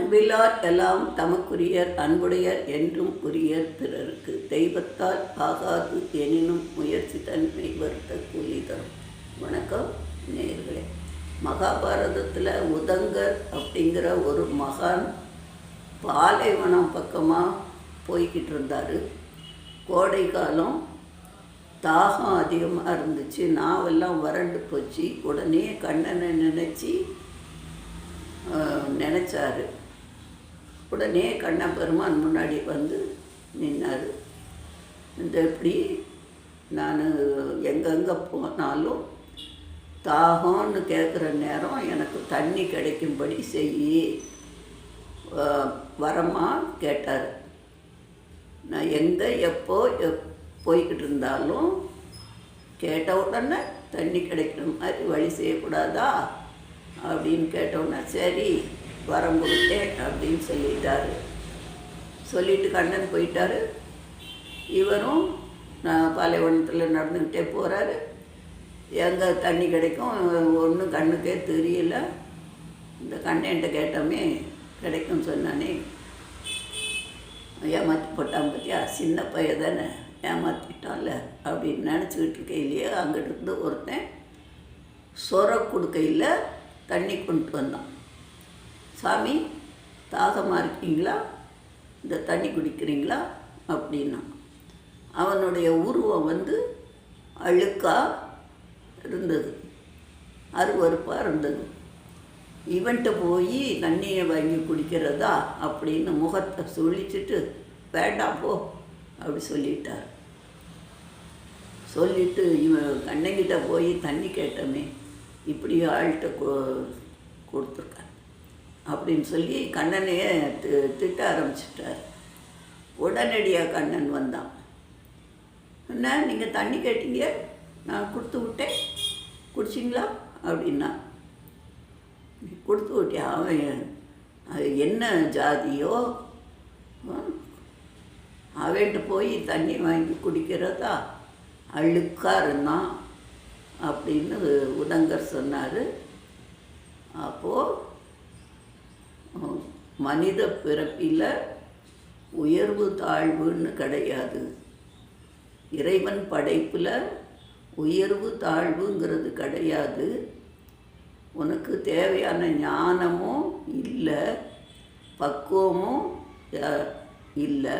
அன்பிலார் எல்லாம் தமக்குரியர் அன்புடையர் என்றும் உரியர் பிறருக்கு. தெய்வத்தால் ஆகாது எனினும் முயற்சி தன்மை வருத்த கூலி தரும் வணக்கம் நேர்களே மகாபாரதத்தில் உதங்கர் அப்படிங்கிற ஒரு மகான் பாலைவனம் பக்கமாக போய்கிட்டு இருந்தார் கோடை காலம் தாகம் அதிகமாக இருந்துச்சு. நாவெல்லாம் வறண்டு போச்சு. உடனே கண்ணனை நினச்சி நினச்சாரு. உடனே கண்ணா பெருமான் முன்னாடி வந்து நின்னார். இந்த இப்படி நான் எங்கெங்கே போனாலும் தாகம்னு கேட்குற நேரம் எனக்கு தண்ணி கிடைக்கும்படி செய் வரமா கேட்டார். நான் எங்கே எப்போ எப் போய்கிட்டு இருந்தாலும் கேட்ட உடனே தண்ணி கிடைக்கிற மாதிரி வழி செய்யக்கூடாதா? அப்படின்னு கேட்டோன்னே சரி வரம் கொடுத்தேன் அப்படின்னு சொல்லிட்டாரு. சொல்லிட்டு கண்ணன் போயிட்டாரு. இவரும் நான் பாலைவனத்தில் நடந்துக்கிட்டே போகிறாரு எங்கே தண்ணி கிடைக்கும்? ஒன்றும் கண்ணுக்கே தெரியல. இந்த கண்ணன்ட்ட கேட்டோமே கிடைக்கும் சொன்னானே. ஏமாற்றி போட்டான் பற்றியா சின்ன பையன் தானே ஏமாற்றிட்டான்ல அப்படின்னு நினச்சிக்கிட்டு இருக்கையிலேயே அங்கிட்டு இருந்து ஒருத்தன் சொர கொடுக்கையில் தண்ணி கொண்டு வந்தான். சாமி தாகமாக இருக்கீங்களா? இந்த தண்ணி குடிக்கிறீங்களா? அப்படின்னா அவனுடைய உருவம் வந்து அழுக்காக இருந்தது. அருவறுப்பாக இருந்தது. இவன்கிட்ட போய் தண்ணியை வாங்கி குடிக்கிறதா? அப்படின்னு முகத்தை சொல்லிச்சுட்டு வேண்டாம் போ அப்படி சொல்லிட்டார். சொல்லிட்டு இவன் கண்ணங்கிட்ட போய் தண்ணி கேட்டோமே இப்படி ஆள்கிட்ட கொ கொடுத்துருக்கான் அப்படின்னு சொல்லி கண்ணனையே தி திட்ட ஆரம்பிச்சிட்டார். உடனடியாக கண்ணன் வந்தான். என்ன நீங்கள் தண்ணி கேட்டீங்க. நான் கொடுத்து விட்டேன். குடிச்சிங்களா? அப்படின்னா கொடுத்து விட்டியா? அவன் அது என்ன ஜாதியோ? அவன்கிட்ட போய் தண்ணி வாங்கி குடிக்கிறதா? அழுக்காக இருந்தான். அப்படின்னு உதங்கர் சொன்னார். அப்போது மனித பிறப்பில் உயர்வு தாழ்வுன்னு கிடையாது. இறைவன் படைப்பில் உயர்வு தாழ்வுங்கிறது கிடையாது. உனக்கு தேவையான ஞானமும் இல்லை பக்குவமும் இல்லை.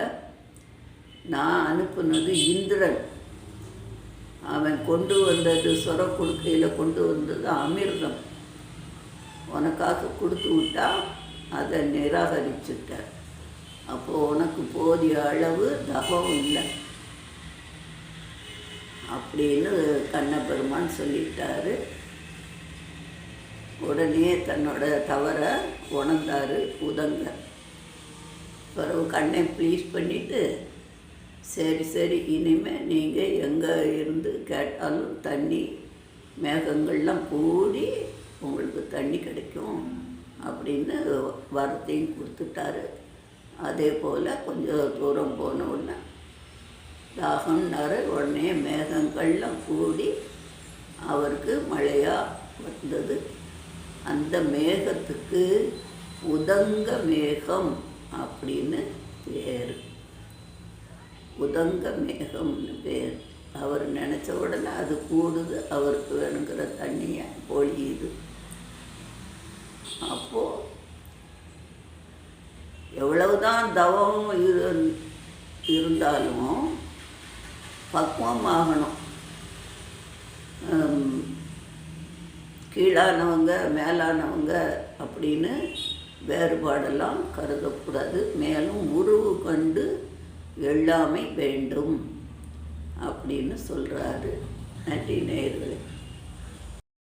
நான் அனுப்புனது இந்திரன். அவன் கொண்டு வந்தது சொர கொடுக்கையில் கொண்டு வந்தது அமிர்தம். உனக்காக கொடுத்து விட்டா அதை நிராகரிச்சுட்ட அப்போது உனக்கு போதிய அளவு தபம் இல்லை. அப்படின்னு கண்ணபெருமான் சொல்லிட்டாரு. உடனே தன்னோட தவறை உணர்ந்தார் உதங்க. பிறகு கண்ணை ப்ளீஸ் பண்ணிவிட்டு சரி சரி இனிமேல் நீங்கள் எங்கே இருந்து கேட்டாலும் தண்ணி மேகங்கள்லாம் கூடி உங்களுக்கு தண்ணி கிடைக்கும். அப்படின்னு வரத்தையும் கொடுத்துட்டாரு. அதே போல் கொஞ்சம் தூரம் போன உடனே தாகம்னாரு உடனே மேகங்கள்லாம் கூடி அவருக்கு மழையாக வந்தது. அந்த மேகத்துக்கு உதங்க மேகம் அப்படின்னு பேர். உதங்க மேகம்னு பேர். அவர் நினச்ச உடனே அது கூடுது அவருக்கு வேணுங்கிற தண்ணியை பொழியுது அப்போது எவ்வளவுதான் தவம் இரு இருந்தாலும் பக்குவம் ஆகணும் கீழானவங்க மேலானவங்க அப்படின்னு வேறுபாடெல்லாம் கருதக்கூடாது. மேலும் உருவு கண்டு எல்லாமே வேண்டும் அப்படின்னு சொல்கிறாரு நன்றி நேயர்களே.